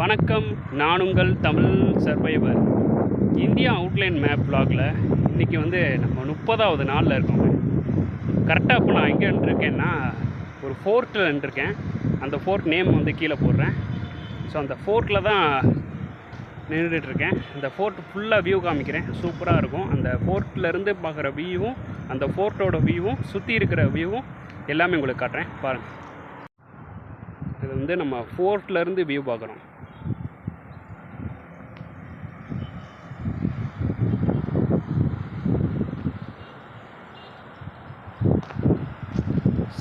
வணக்கம் நான் உங்கள் Tamil survivor India outline map பிளாகில் இன்றைக்கி வந்து நம்ம முப்பதாவது நாளில் இருக்கோங்க. கரெக்டாக இப்போ நான் எங்கே இருக்கேன்னா ஒரு ஃபோர்ட்டில் நின்றுருக்கேன். அந்த ஃபோர்ட் நேம் வந்து கீழே போடுறேன். ஸோ அந்த ஃபோர்ட்டில் தான் நின்றுட்டுருக்கேன். அந்த இந்த ஃபோர்ட் ஃபுல்லாக வியூ காமிக்கிறேன். சூப்பராக இருக்கும். அந்த ஃபோர்ட்டில் இருந்து பார்க்குற வியூவும் அந்த ஃபோர்ட்டோட வியூவும் சுற்றி இருக்கிற வியூவும் எல்லாமே உங்களுக்கு காட்டுறேன். பாருங்கள் இது வந்து நம்ம ஃபோர்ட்லேருந்து வியூ பார்க்குறோம்.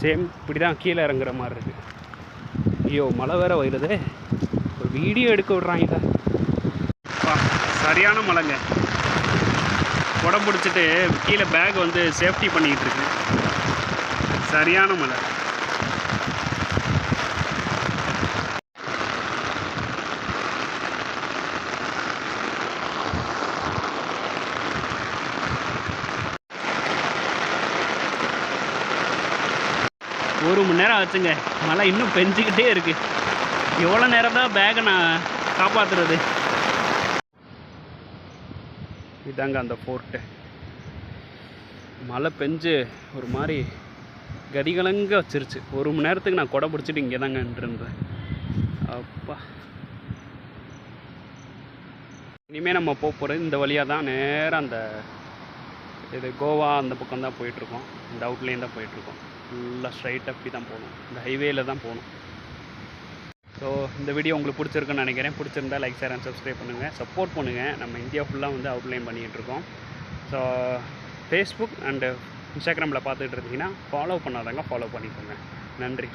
சேம் இப்படி தான் கீழே இறங்குற மாதிரி இருக்கு. ஐயோ மழை வேற வருது ஒரு வீடியோ எடுக்க விட்றாங்க சரியான மழைங்க. உடம்பு பிடிச்சிட்டு கீழே பேக் வந்து சேஃப்டி பண்ணிக்கிட்டு இருக்கு. சரியான மழை. ஒரு மணி நேரம் ஆச்சுங்க. மழை இன்னும் பெஞ்சிக்கிட்டே இருக்கு. எவ்வளோ நேரம் தான் பேக்கை நான் காப்பாற்றுறது இதாங்க அந்த ஃபோர்ட்டு மழை பெஞ்சு ஒரு மாதிரி கதிகலங்க வச்சிருச்சு. ஒரு மணி நேரத்துக்கு நான் கொடை பிடிச்சிட்டு இங்கே தாங்க நின்றுருந்தேன். அப்பா. இனிமேல் நம்ம போக போகிறது இந்த வழியாக தான் நேராக அந்த இது கோவா அந்த பக்கம் தான் போயிட்டுருக்கோம். இந்த அவுட்லைன் தான் போயிட்டுருக்கோம். ஃபுல்லாக ஸ்ட்ரைட் அப்படி தான் போகணும். இந்த ஹைவேயில் தான் போகணும். ஸோ இந்த வீடியோ உங்களுக்கு பிடிச்சிருக்குன்னு நினைக்கிறேன். பிடிச்சிருந்தா லைக் ஷேர் அண்ட் சப்ஸ்கிரைப் பண்ணுங்கள் சப்போர்ட் பண்ணுங்கள் நம்ம இந்தியா ஃபுல்லாக வந்து அவுட்லைன் பண்ணிகிட்டு இருக்கோம் ஸோ ஃபேஸ்புக் அண்டு இன்ஸ்டாகிராமில் பார்த்துட்டு இருந்தீங்கன்னா ஃபாலோ பண்ணாதாங்க ஃபாலோ பண்ணிக்கோங்க. நன்றி.